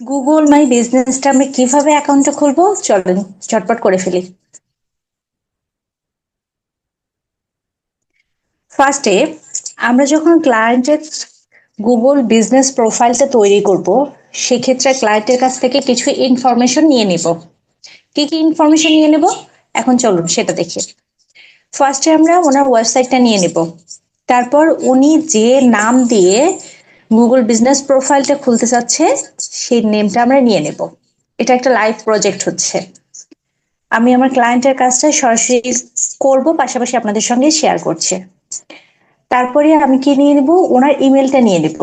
Google মাই বিজনেসটা আমরা কীভাবে অ্যাকাউন্টটা খুলবো? চলেন চটপট করে ফেলি। ফার্স্টে আমরা যখন ক্লায়েন্টের গুগল বিজনেস প্রোফাইলটা তৈরি করব, সেক্ষেত্রে ক্লায়েন্টের কাছ থেকে কিছু ইনফরমেশন নিয়ে নেব। কি কি ইনফরমেশন নিয়ে নেব? এখন চলুন, সেটা দেখি। ফার্স্টে আমরা ওনার ওয়েবসাইটটা নিয়ে নেব। তারপর উনি যে নাম দিয়ে গুগল বিজনেস প্রোফাইলটা খুলতে চাচ্ছে সেই নেমটা আমরা নিয়ে নেব। এটা একটা লাইভ প্রজেক্ট হচ্ছে। আমি আমার ক্লায়েন্টের কাজটা সরাসরি করব, পাশাপাশি আপনাদের সঙ্গে শেয়ার করছি। তারপরে আমি কি নিয়ে নেব? ওনার ইমেলটা নিয়ে নেব।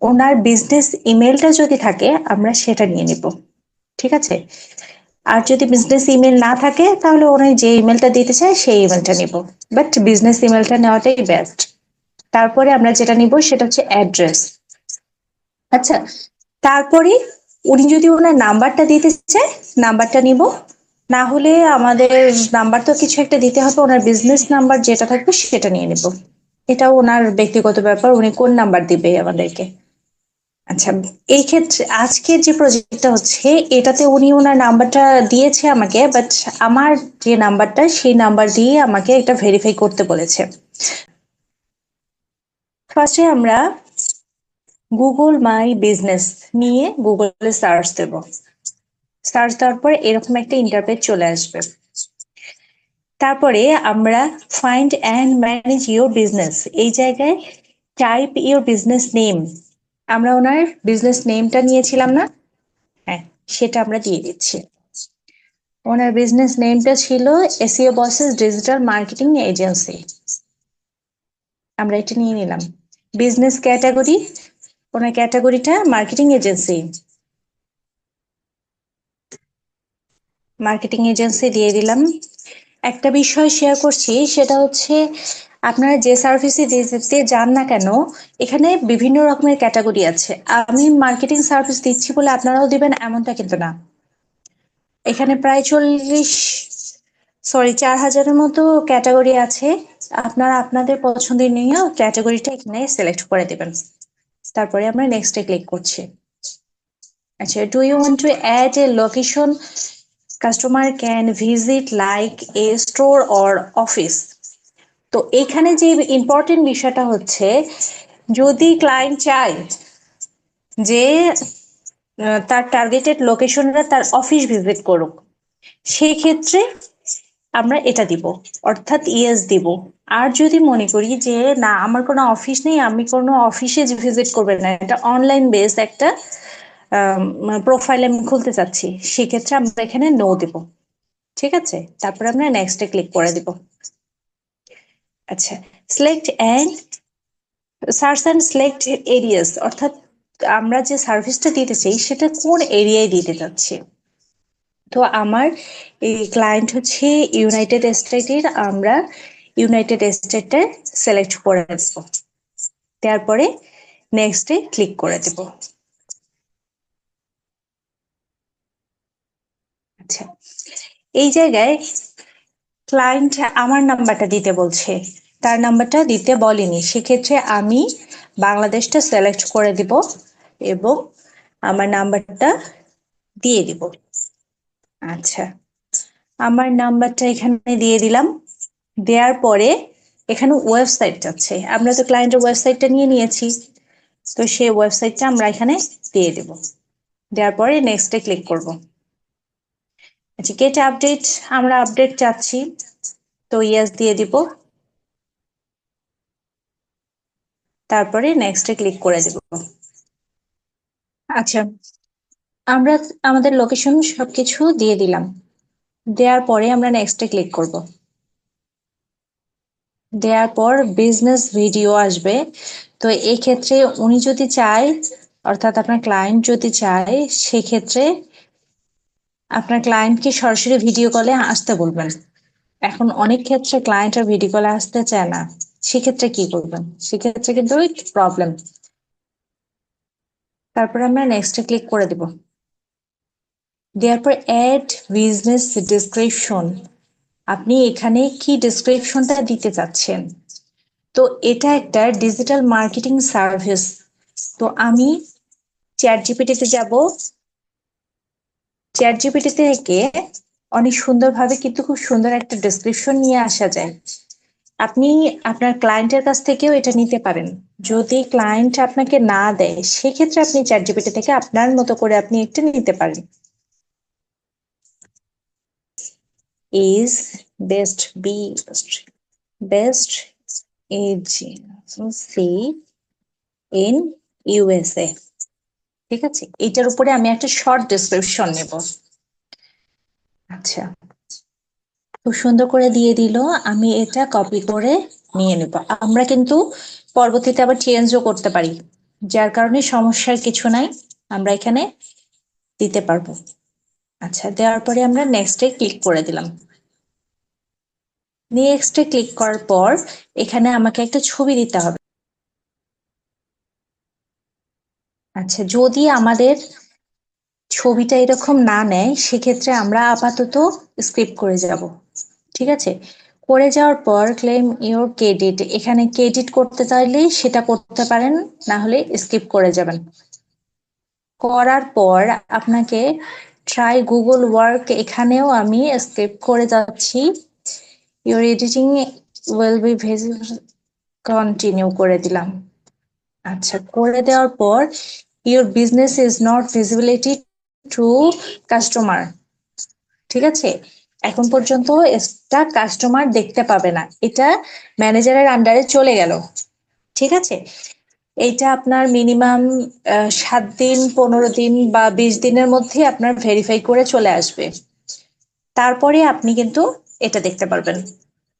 ওনার বিজনেস ইমেলটা যদি থাকে, আমরা সেটা নিয়ে নেব। ঠিক আছে? আর যদি বিজনেস ইমেল না থাকে, তাহলে ওনার যে ইমেলটা দিতে চায়, সেই ইমেলটা নিব। বাট বিজনেস ইমেলটা নেওয়াটাই বেস্ট তারপরে আমরা যেটা নিব, সেটা হচ্ছে অ্যাড্রেস আচ্ছা তারপরে উনি যদি ওনার নাম্বারটা দিতে চায়, নাম্বারটা নিব। না হলে আমাদের নাম্বার তো কিছু একটা দিতে হবে, ওনার বিজনেস নাম্বার যেটা থাকবে সেটা নিয়ে নেব। এটাও ওনার ব্যক্তিগত ব্যাপার, উনি কোন নাম্বার দিবে আমাদেরকে? আচ্ছা এই ক্ষেত্রে আজকের যে প্রজেক্টটা হচ্ছে, এটাতে উনি ওনার নাম্বারটা দিয়েছে আমাকে বাট আমার যে নাম্বারটা, সেই নাম্বার দিয়ে আমাকে এটা ভেরিফাই করতে বলেছে। ফার্স্টে আমরা গুগল মাই বিজনেস নিয়ে গুগলে সার্চ দেব। সার্চ দেওয়ার পর এরকম একটা ইন্টারপেজ চলে আসবে। তারপরে আমরা find and manage your business এই জায়গায় টাইপ ইউর বিজনেস নেম আমরা ওনার বিজনেস নেমটা নিয়েছিলাম না? হ্যাঁ সেটা আমরা দিয়ে দিচ্ছি। ওনার বিজনেস নেমটা ছিল ACO bosses digital marketing agency আমরা এটা নিয়ে নিলাম। বিজনেস ক্যাটাগরি ওনার ক্যাটাগরিটা? Marketing agency. মার্কেটিং এজেন্সি দিয়ে দিলাম। একটা বিষয় শেয়ার করছি, সেটা হচ্ছে আপনারা যে সার্ভিসে দিতে যান না কেন, এখানে বিভিন্ন রকমের ক্যাটাগরি আছে। আমি মার্কেটিং সার্ভিস দিচ্ছি বলে আপনারাও দিবেন, এমনটা কিন্তু না। এখানে প্রায় চল্লিশ সরি চার হাজারের মতো ক্যাটাগরি আছে। আপনারা আপনাদের পছন্দের নিয়ে ক্যাটাগরিটা এখানে সিলেক্ট করে দেবেন। তারপরে আমরা নেক্সটে ক্লিক করছি। আচ্ছা do you want to add a location customer can visit like a store or office তো এখানে যে ইম্পর্টেন্ট বিষয়টা হচ্ছে, যদি ক্লায়েন্ট চায় যে তার টার্গেটেড লোকেশনটা তার অফিস ভিজিট করুক সেই ক্ষেত্রে আমরা এটা দিব, অর্থাৎ ইয়েস দিব। আর যদি মনে করি যে, না, আমার কোনো অফিস নেই, আমি কোনো অফিসে ভিজিট করবে না, এটা অনলাইন বেস একটা প্রোফাইল আমি খুলতে চাচ্ছি, সেক্ষেত্রে আমরা এখানে নো দেব। ঠিক আছে? তারপর আমরা নেক্সটে ক্লিক করে দিব। আচ্ছা select and search and select areas অর্থাৎ আমরা যে সার্ভিসটা দিতে চাই, সেটা কোন এরিয়ায় দিতে চাচ্ছি? তো আমার এই ক্লায়েন্ট হচ্ছে ইউনাইটেড স্টেটের আমরা ইউনাইটেড স্টেটে সিলেক্ট করে দেব। তারপরে নেক্সটে ক্লিক করে দেব। আচ্ছা এই জায়গায় ক্লায়েন্ট আমার নাম্বারটা দিতে বলছে, তার নাম্বারটা দিতে বলেনি। সেক্ষেত্রে আমি বাংলাদেশটা সিলেক্ট করে দিব এবং আমার নাম্বারটা দিয়ে দিব। আচ্ছা আমার নাম্বারটা এখানে দিয়ে দিলাম। দেওয়ার পরে এখানে ওয়েবসাইট যাচ্ছে। আমরা তো ক্লায়েন্টের ওয়েবসাইটটা নিয়ে নিয়েছি। তো সেই ওয়েবসাইটটা আমরা এখানে দিয়ে দেব। দেওয়ার পরে নেক্সটে ক্লিক করব। আচ্ছা গেট আপডেট আমরা আপডেট চাচ্ছি। তো ইয়াস দিয়ে দিব। তারপরে নেক্সটে ক্লিক করে দেব। আচ্ছা আমরা আমাদের লোকেশন সবকিছু দিয়ে দিলাম। দেওয়ার পরে আমরা নেক্সটে ক্লিক করব। দেওয়ার পর বিজনেস ভিডিও আসবে। তো এই ক্ষেত্রে উনি যদি চায়, অর্থাৎ আপনার ক্লায়েন্ট যদি চায়, সেক্ষেত্রে আপনার ক্লায়েন্টকে সরাসরি ভিডিও কলে আসতে বলবেন। এখন অনেক ক্ষেত্রে ক্লায়েন্টের ভিডিও কলে আসতে চায় না। সেক্ষেত্রে কি করবেন? সেক্ষেত্রে কিন্তু প্রবলেম তারপরে আমরা নেক্সটে ক্লিক করে দিব। দেওয়ার পর অ্যাড বিজনেস ডিসক্রিপশন আপনি এখানে কি ডিসক্রিপশনটা দিতে চাচ্ছেন? তো এটা একটা ডিজিটাল মার্কেটিং সার্ভিস তো আমি চ্যাট জিপিটিতে যাব। চ্যাট জিপিটি থেকে অনেক সুন্দরভাবে কিন্তু খুব সুন্দর একটা ডেসক্রিপশন নিয়ে আসা যায়। আপনি আপনার ক্লায়েন্টের কাছ থেকেও এটা নিতে পারেন। যদি ক্লায়েন্ট আপনাকে না দেয়, সেক্ষেত্রে আপনি চ্যাট জিপিটি থেকে আপনার মতো করে আপনি একটা নিতে পারেন। Is best be best agency in USA ঠিক আছে? এটার উপরে আমি একটা শর্ট ডেসক্রিপশন নেব। আচ্ছা। খুব সুন্দর করে দিয়ে দিল। আমি এটা কপি করে নিয়ে নেব। আমরা কিন্তু পরবর্তীতে আবার চেঞ্জও করতে পারি। যার কারণে সমস্যার কিছু নাই। আমরা এখানে দিতে পারব। আচ্ছা দেওয়ার পরে আমরা নেক্সটে ক্লিক করে দিলাম। নেক্সটে ক্লিক করার পর এখানে আমাকে একটা ছবি দিতে হবে। আচ্ছা যদি আমাদের ছবিটা এরকম না নেয়, সেক্ষেত্রে আমরা আপাতত স্ক্রিপ্ট করে যাব। ঠিক আছে? করে যাওয়ার পর ক্লেম ইওর ক্রেডিট এখানে ক্রেডিট করতে চাইলে সেটা করতে পারেন, না হলে স্কিপ করে যাবেন। করার পর আপনাকে ট্রাই গুগল ওয়ার্ক এখানেও আমি স্ক্রিপ্ট করে যাচ্ছি। Your editing will be visible continue করে দিলাম। আচ্ছা করে দেওয়ার পর your business is not visibility to customer ঠিক আছে? এখন পর্যন্ত এটা কাস্টমার দেখতে পাবে না। এটা ম্যানেজারের আন্ডারে চলে গেল। ঠিক আছে? এইটা আপনার মিনিমাম সাত দিন, পনেরো দিন বা বিশ দিনের মধ্যে আপনার ভেরিফাই করে চলে আসবে। তারপরে আপনি কিন্তু এটা দেখতে পারবেন।